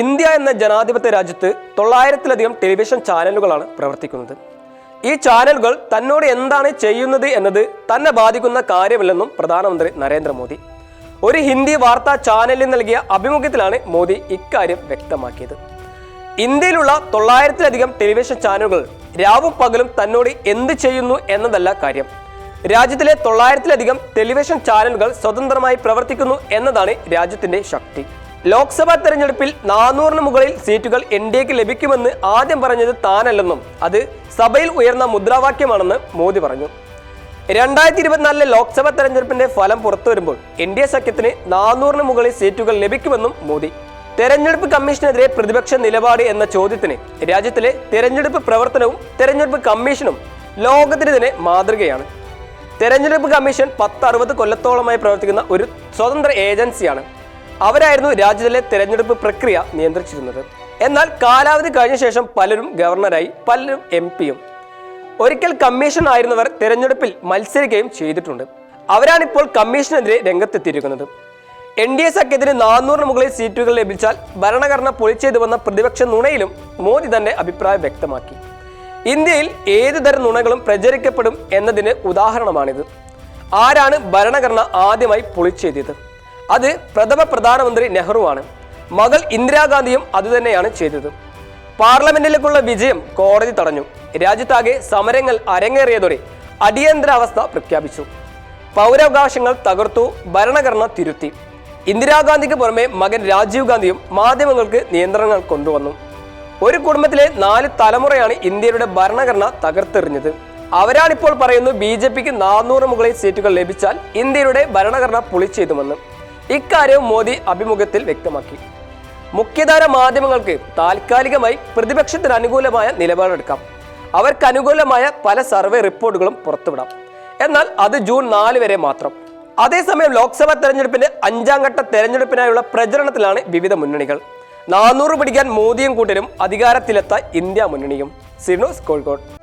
India എന്ന ജനാധിപത്യ രാജ്യത്ത് തൊള്ളായിരത്തിലധികം ടെലിവിഷൻ ചാനലുകളാണ് പ്രവർത്തിക്കുന്നത്. ഈ ചാനലുകൾ തന്നോട് എന്താണ് ചെയ്യുന്നത് എന്നത് തന്നെ ബാധിക്കുന്ന കാര്യമില്ലെന്നും പ്രധാനമന്ത്രി നരേന്ദ്രമോദി. ഒരു ഹിന്ദി വാർത്താ ചാനലിൽ നൽകിയ അഭിമുഖത്തിലാണ് മോദി ഇക്കാര്യം വ്യക്തമാക്കിയത്. ഇന്ത്യയിലുള്ള തൊള്ളായിരത്തിലധികം ടെലിവിഷൻ ചാനലുകൾ രാവും പകലും തന്നോട് എന്ത് ചെയ്യുന്നു എന്നതല്ല കാര്യം. രാജ്യത്തിലെ തൊള്ളായിരത്തിലധികം ടെലിവിഷൻ ചാനലുകൾ സ്വതന്ത്രമായി പ്രവർത്തിക്കുന്നു എന്നതാണ് രാജ്യത്തിന്റെ ശക്തി. ലോക്സഭാ തെരഞ്ഞെടുപ്പിൽ നാനൂറിന് മുകളിൽ സീറ്റുകൾ എൻ ഡി എക്ക് ലഭിക്കുമെന്ന് ആദ്യം പറഞ്ഞത് താനല്ലെന്നും അത് സഭയിൽ ഉയർന്ന മുദ്രാവാക്യമാണെന്ന് മോദി പറഞ്ഞു. രണ്ടായിരത്തി ഇരുപത്തിനാലിലെ ലോക്സഭാ തെരഞ്ഞെടുപ്പിന്റെ ഫലം പുറത്തു വരുമ്പോൾ എൻ ഡി എ സഖ്യത്തിന് നാനൂറിന് മുകളിൽ സീറ്റുകൾ ലഭിക്കുമെന്നും മോദി. തെരഞ്ഞെടുപ്പ് കമ്മീഷനെതിരെ പ്രതിപക്ഷ നിലപാട് എന്ന ചോദ്യത്തിന് രാജ്യത്തിലെ തെരഞ്ഞെടുപ്പ് പ്രവർത്തനവും തെരഞ്ഞെടുപ്പ് കമ്മീഷനും ലോകത്തിന് തന്നെ മാതൃകയാണ്. തെരഞ്ഞെടുപ്പ് കമ്മീഷൻ പത്ത് അറുപത് കൊല്ലത്തോളമായി പ്രവർത്തിക്കുന്ന ഒരു സ്വതന്ത്ര ഏജൻസിയാണ്. അവരായിരുന്നു രാജ്യത്തിലെ തെരഞ്ഞെടുപ്പ് പ്രക്രിയ നിയന്ത്രിച്ചിരുന്നത്. എന്നാൽ കാലാവധി കഴിഞ്ഞ ശേഷം പലരും ഗവർണറായി പലരും എം പിയും. ഒരിക്കൽ കമ്മീഷൻ ആയിരുന്നവർ തെരഞ്ഞെടുപ്പിൽ മത്സരിക്കുകയും ചെയ്തിട്ടുണ്ട്. അവരാണിപ്പോൾ കമ്മീഷനെതിരെ രംഗത്തെത്തിയിരിക്കുന്നത്. എൻ ഡി എ സഖ്യത്തിന് നാനൂറിന് മുകളിൽ സീറ്റുകൾ ലഭിച്ചാൽ ഭരണഘടന പൊളിച്ചെയ്തു വന്ന പ്രതിപക്ഷ നുണയിലും മോദി തന്റെ അഭിപ്രായം വ്യക്തമാക്കി. ഇന്ത്യയിൽ ഏതു തരം നുണകളും പ്രചരിക്കപ്പെടും എന്നതിന് ഉദാഹരണമാണിത്. ആരാണ് ഭരണഘടന ആദ്യമായി പൊളിച്ചെഴുതിയത് അത് പ്രഥമ പ്രധാനമന്ത്രി നെഹ്റുവാണ്. മകൾ ഇന്ദിരാഗാന്ധിയും അതുതന്നെയാണ് ചെയ്തത്. പാർലമെന്റിലേക്കുള്ള വിജയം കോടതി തടഞ്ഞു. രാജ്യത്താകെ സമരങ്ങൾ അരങ്ങേറിയതോടെ അടിയന്തരാവസ്ഥ പ്രഖ്യാപിച്ചു. പൗരാവകാശങ്ങൾ തകർത്തു ഭരണഘടന തിരുത്തി. ഇന്ദിരാഗാന്ധിക്ക് പുറമെ മകൻ രാജീവ് ഗാന്ധിയും മാധ്യമങ്ങൾക്ക് നിയന്ത്രണങ്ങൾ കൊണ്ടുവന്നു. ഒരു കുടുംബത്തിലെ നാല് തലമുറയാണ് ഇന്ത്യയുടെ ഭരണഘടന തകർത്തെറിഞ്ഞത്. അവരാണിപ്പോൾ പറയുന്നു ബി ജെ പിക്ക് നാനൂറ് മുകളിൽ സീറ്റുകൾ ലഭിച്ചാൽ ഇന്ത്യയുടെ ഭരണഘടന പൊളിച്ചെയ്തുമെന്ന്. ഇക്കാര്യവും മോദി അഭിമുഖത്തിൽ വ്യക്തമാക്കി. മുഖ്യധാര മാധ്യമങ്ങൾക്ക് താൽക്കാലികമായി പ്രതിപക്ഷത്തിന് അനുകൂലമായ നിലപാടെടുക്കാം. അവർക്ക് അനുകൂലമായ പല സർവേ റിപ്പോർട്ടുകളും പുറത്തുവിടാം. എന്നാൽ അത് ജൂൺ നാല് വരെ മാത്രം. അതേസമയം ലോക്സഭാ തെരഞ്ഞെടുപ്പിന്റെ അഞ്ചാം ഘട്ട തെരഞ്ഞെടുപ്പിനായുള്ള പ്രചരണത്തിലാണ് വിവിധ മുന്നണികൾ. നാനൂറ് പിടിക്കാൻ മോദിയും കൂട്ടരും അധികാരത്തിലെത്താൻ ഇന്ത്യ മുന്നണിയും. സിനോസ് കോഴിക്കോട്.